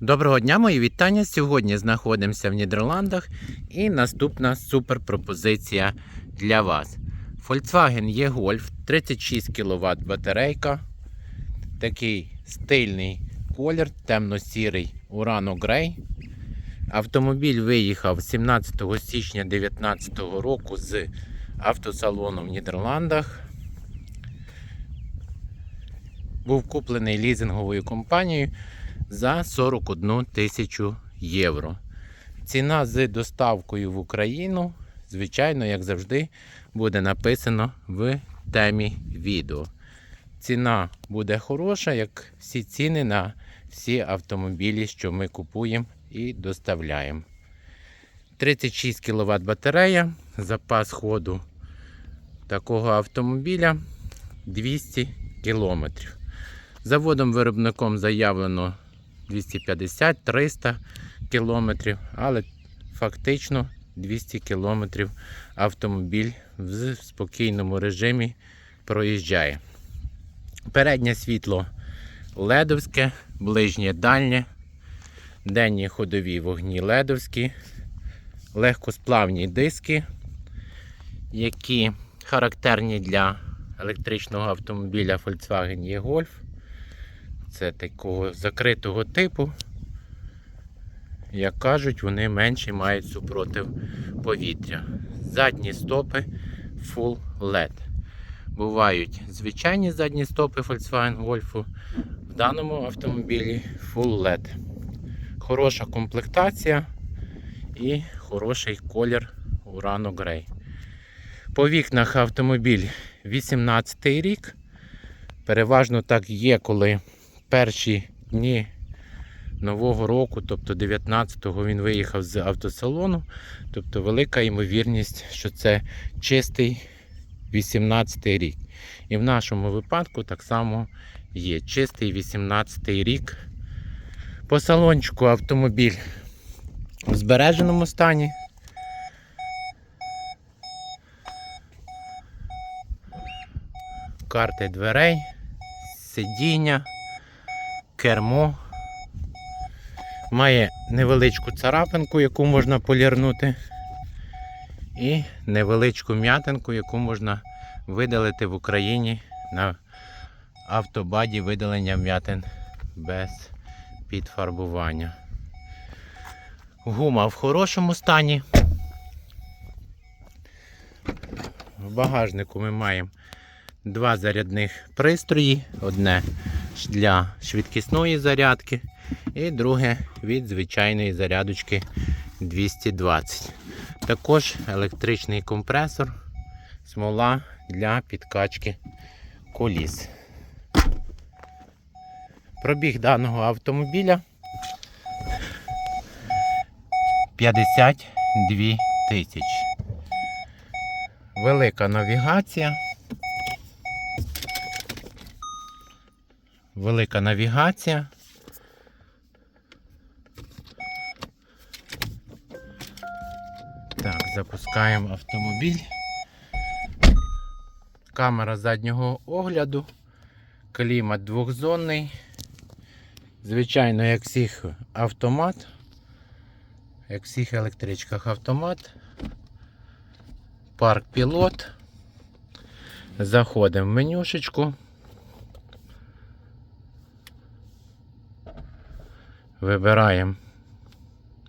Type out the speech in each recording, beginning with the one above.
Доброго дня, мої вітання. Сьогодні знаходимося в Нідерландах і наступна супер пропозиція для вас. Volkswagen E-Golf 36 кВт батарейка. Такий стильний колір, темно-сірий Grey. Автомобіль виїхав 17 січня 2019 року з автосалону в Нідерландах. Був куплений лізинговою компанією за 41 тисячу євро. Ціна з доставкою в Україну, звичайно, як завжди, буде написано в темі відео. Ціна буде хороша, як всі ціни на всі автомобілі, що ми купуємо і доставляємо. 36 кВт батарея, запас ходу такого автомобіля 200 км. Заводом-виробником заявлено 250-300 кілометрів, але фактично 200 кілометрів автомобіль в спокійному режимі проїжджає. Переднє світло ледовське, ближнє дальнє, денні ходові вогні ледовські, легкосплавні диски, які характерні для електричного автомобіля Volkswagen E-Golf. Це такого закритого типу. Як кажуть, вони менше мають супротив повітря. Задні стопи Full LED. Бувають звичайні задні стопи Volkswagen Golf. В даному автомобілі Full LED. Хороша комплектація і хороший колір Urano Grey. По вікнах автомобіль 18 рік. Переважно так є, коли перші дні нового року, тобто 19-го, він виїхав з автосалону. Тобто велика ймовірність, що це чистий 18-й рік. І в нашому випадку так само є чистий 18-й рік. По салончику автомобіль в збереженому стані. Карти дверей, сидіння кермо. Має невеличку царапинку, яку можна полірнути. І невеличку м'ятинку, яку можна видалити в Україні на автобаді видалення м'ятин без підфарбування. Гума в хорошому стані. В багажнику ми маємо два зарядних пристрої. Одне для швидкісної зарядки і друге від звичайної зарядочки 220. Також електричний компресор, смола для підкачки коліс. Пробіг даного автомобіля 52 тисячі. Велика навігація. Велика навігація. Так, запускаємо автомобіль. Камера заднього огляду, клімат двохзонний. Звичайно, як всіх автомат, як всіх електричках автомат, парк пілот. Заходимо в менюшечку. Вибираємо.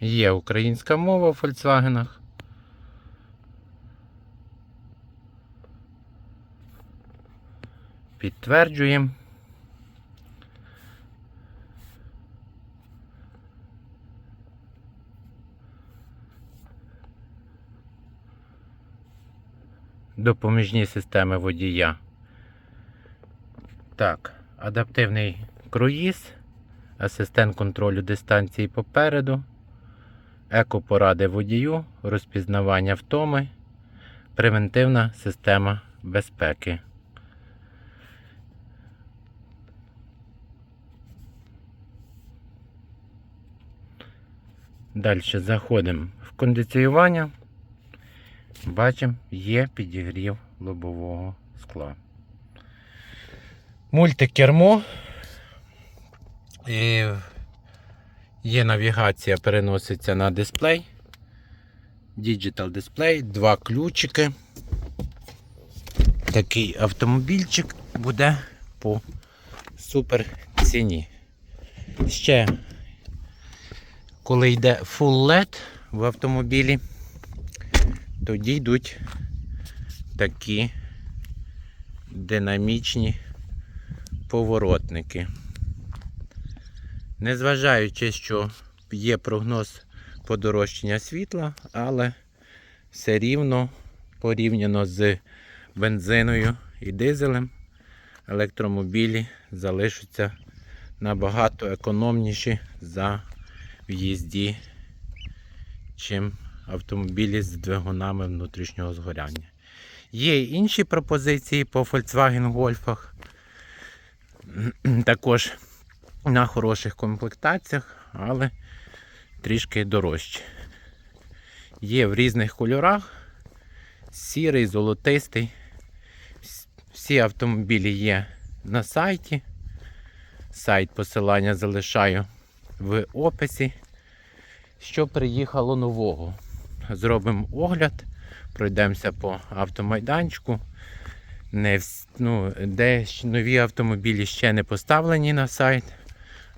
Є українська мова в Volkswagen. Підтверджуємо. Допоміжні системи водія. Так, адаптивний круїз асистент контролю дистанції попереду, екопоради водію, розпізнавання втоми, превентивна система безпеки. Далі заходимо в кондиціювання. Бачимо, є підігрів лобового скла. Мультикермо. І Є навігація, переноситься на дисплей. Digital дисплей, два ключики. Такий автомобільчик буде по супер ціні. Ще, коли йде Full LED в автомобілі, тоді йдуть такі динамічні поворотники. Незважаючи, що є прогноз подорожчання світла, але все рівно порівняно з бензиною і дизелем, електромобілі залишаться набагато економніші за в'їзді, чим автомобілі з двигунами внутрішнього згоряння. Є інші пропозиції по Volkswagen Golfах. Також на хороших комплектаціях, але трішки дорожчі. Є в різних кольорах. Сірий, золотистий. Всі автомобілі є на сайті. Сайт посилання залишаю в описі. Що приїхало нового? Зробимо огляд, пройдемося по автомайданчику. Не ну, де нові автомобілі ще не поставлені на сайт,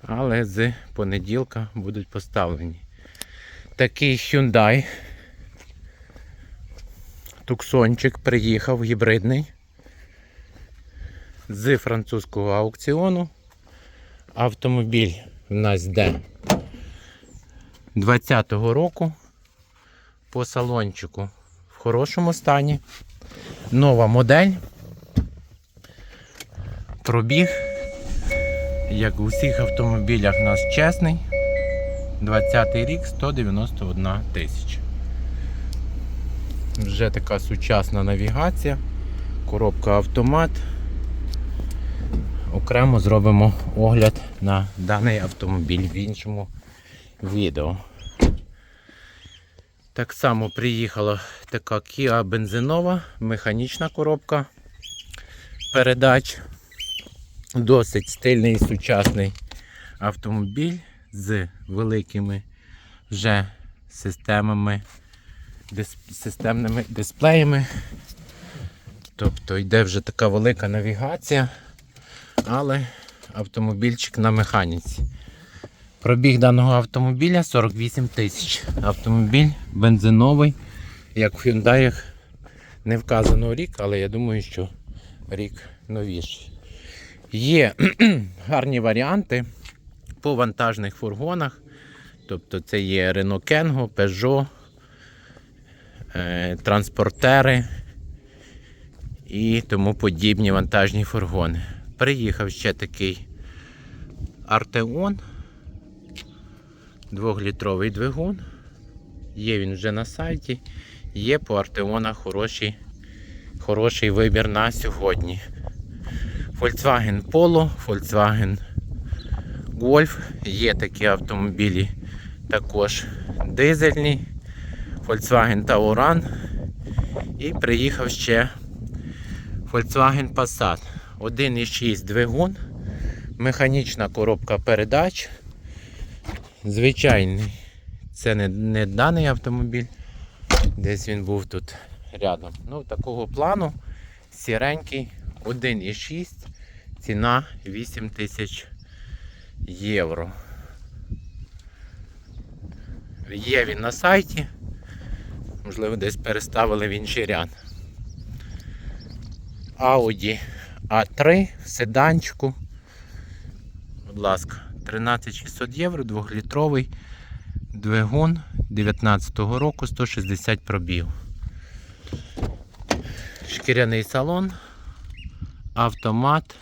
але з понеділка будуть поставлені. Такий Hyundai. Туксончик приїхав гібридний з французького аукціону. Автомобіль в нас йде 20-го року по салончику в хорошому стані. Нова модель. Пробіг, як у всіх автомобілях, у нас чесний. 20 й рік 191 тисяча. Вже така сучасна навігація, коробка автомат. Окремо зробимо огляд на даний автомобіль в іншому відео. Так само приїхала така Kia бензинова, механічна коробка передач. Досить стильний і сучасний автомобіль з великими вже системами, дис, системними дисплеями. Тобто йде вже така велика навігація, але автомобільчик на механіці. Пробіг даного автомобіля 48 тисяч. Автомобіль бензиновий, як в Hyundai не вказано рік, але я думаю, що рік новіший. Є гарні варіанти по вантажних фургонах. Тобто це є Renault Kengo, Peugeot, е, транспортери і тому подібні вантажні фургони. Приїхав ще такий Arteon, 2-літровий двигун. Є він вже на сайті. Є по Артеонах хороший, хороший вибір на сьогодні. Volkswagen Polo, Volkswagen Golf. Є такі автомобілі також дизельні. Volkswagen Tauran. І приїхав ще Volkswagen Passat. 1,6 двигун, механічна коробка передач. Звичайний. Це не, не даний автомобіль. Десь він був тут рядом. Ну, такого плану сіренький 1,6, ціна 8 тисяч євро. Є він на сайті. Можливо, десь переставили в інший ряд. Audi A3 в седанчику. Будь ласка, 13600 євро, 2-літровий двигун 19-го року, 160 пробів. Шкіряний салон, автомат,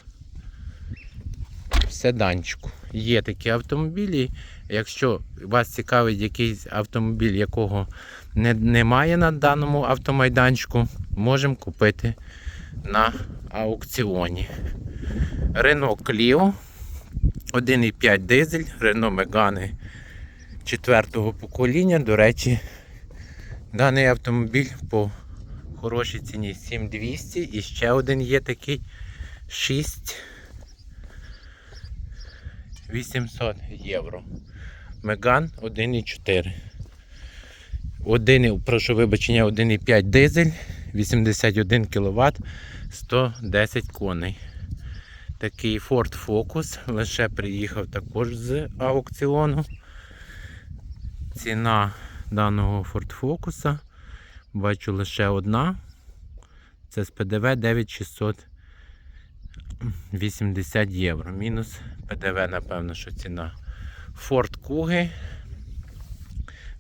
в седанчику. Є такі автомобілі. Якщо вас цікавить якийсь автомобіль, якого не, немає на даному автомайданчику, можемо купити на аукціоні. Renault Clio 1,5 дизель, Renault Megane 4-го покоління. До речі, даний автомобіль по хорошій ціні 7200 і ще один є такий 6 800 євро. Меган 1,4. Один, прошу вибачення, 1,5 дизель, 81 кВт, 110 коней. Такий Ford Focus лише приїхав також з аукціону. Ціна даного Ford Focus бачу лише одна. Це з ПДВ 9680 євро. Мінус ПДВ, напевно, що ціна. Ford Kuga,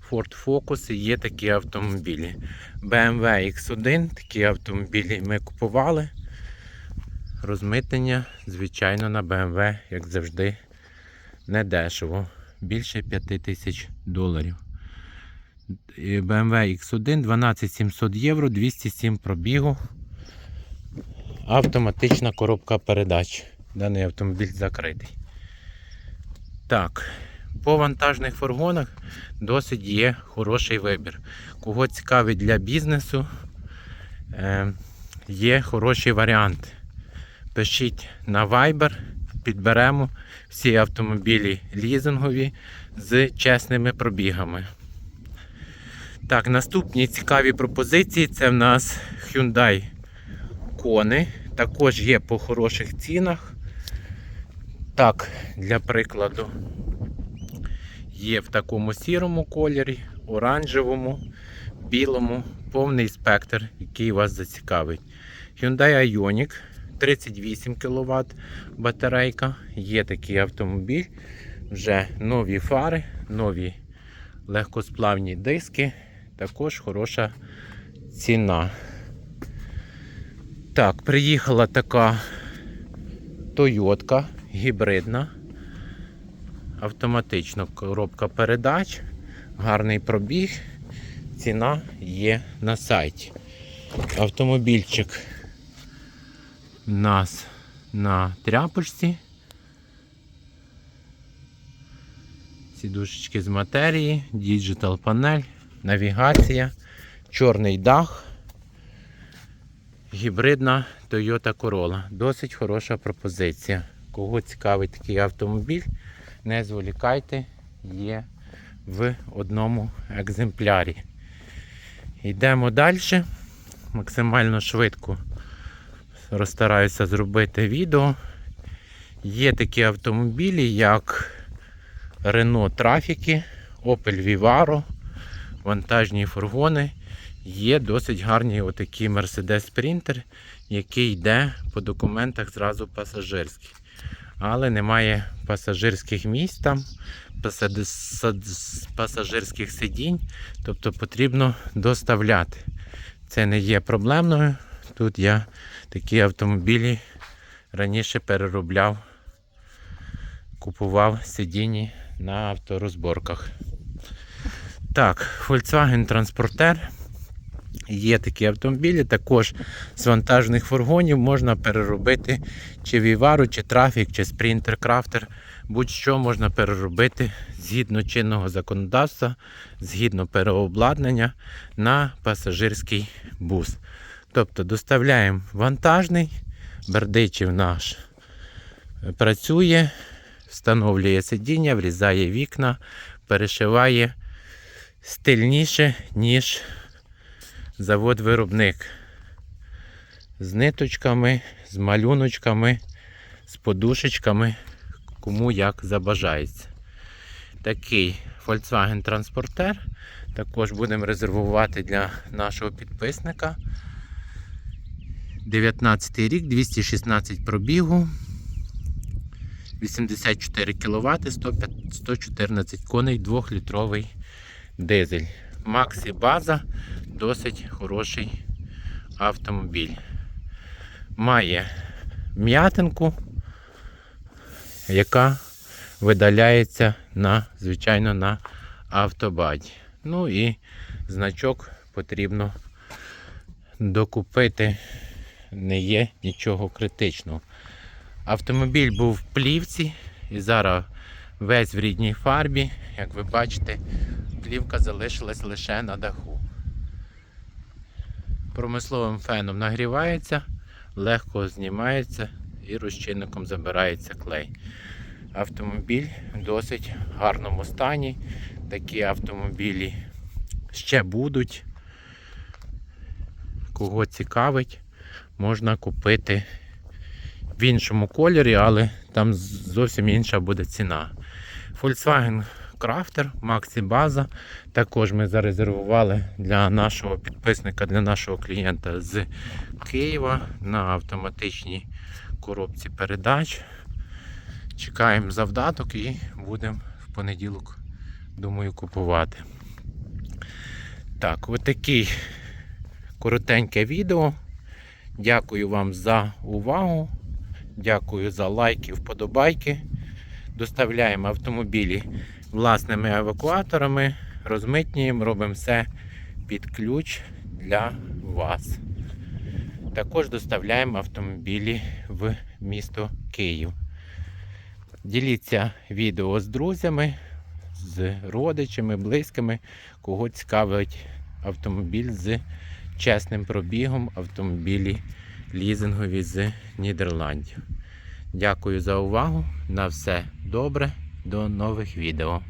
Ford Focus і є такі автомобілі. BMW X1, такі автомобілі ми купували. Розмитнення, звичайно, на BMW, як завжди, не дешево. Більше 5 тисяч доларів. BMW X1 12700 євро, 207 пробігу. Автоматична коробка передач. Даний автомобіль закритий. Так, по вантажних фургонах досить є хороший вибір. Кого цікавить для бізнесу, е, є хороший варіант. Пишіть на Viber, підберемо всі автомобілі лізингові з чесними пробігами. Так, наступні цікаві пропозиції це в нас Hyundai Kona. Також є по хороших цінах. Так, для прикладу, є в такому сірому кольорі, оранжевому, білому, повний спектр, який вас зацікавить. Hyundai Ioniq 38 кВт батарейка. Є такий автомобіль, вже нові фари, нові легкосплавні диски, також хороша ціна. Так, приїхала така Тойотка гібридна. Автоматична коробка передач, гарний пробіг. Ціна є на сайті. Автомобільчик у нас на тряпочці. Сідушечки з матерії, діджитал панель, навігація, чорний дах, гібридна Toyota Corolla. Досить хороша пропозиція. Кого цікавить такий автомобіль, не зволікайте, є в одному екземплярі. Йдемо далі. Максимально швидко розстараюся зробити відео. Є такі автомобілі, як Renault Trafic, Opel Vivaro, вантажні фургони. Є досить гарний отакий Mercedes Sprinter, який йде по документах зразу пасажирський. Але немає пасажирських місць там, пасажирських сидінь, тобто потрібно доставляти. Це не є проблемною. Тут я такі автомобілі раніше переробляв, купував сидіння на авторозборках. Так, Volkswagen Transporter. Є такі автомобілі, також з вантажних фургонів можна переробити чи Вівару, чи трафік, чи Sprinter Crafter. Будь-що можна переробити згідно чинного законодавства, згідно переобладнання на пасажирський бус. Тобто доставляємо вантажний, Бердичів наш працює, встановлює сидіння, врізає вікна, перешиває стильніше, ніж завод-виробник. З ниточками, з малюночками, з подушечками, кому як забажається. Такий Volkswagen Transporter. Також будемо резервувати для нашого підписника. 19 рік, 216 пробігу, 84 кВт, 114 коней, 2-літровий дизель. Максі база досить хороший автомобіль. Має м'ятинку, яка видаляється на, звичайно, на автобаді. Ну і значок потрібно докупити, не є нічого критичного. Автомобіль був в плівці і зараз весь в рідній фарбі. Як ви бачите, плівка залишилась лише на даху. Промисловим феном нагрівається, легко знімається і розчинником забирається клей. Автомобіль в досить гарному стані. Такі автомобілі ще будуть. Кого цікавить, можна купити в іншому кольорі, але там зовсім інша буде ціна. Volkswagen Crafter, Maxi База. Також ми зарезервували для нашого підписника, для нашого клієнта з Києва на автоматичній коробці передач. Чекаємо завдаток і будемо в понеділок, думаю, купувати. Так, отакий коротеньке відео. Дякую вам за увагу. Дякую за лайки, вподобайки. Доставляємо автомобілі власними евакуаторами, розмитнюємо, робимо все під ключ для вас. Також доставляємо автомобілі в місто Київ. Діліться відео з друзями, з родичами, близькими, кого цікавить автомобіль з чесним пробігом, автомобілі лізингові з Нідерландів. Дякую за увагу. На все добре. До нових відео.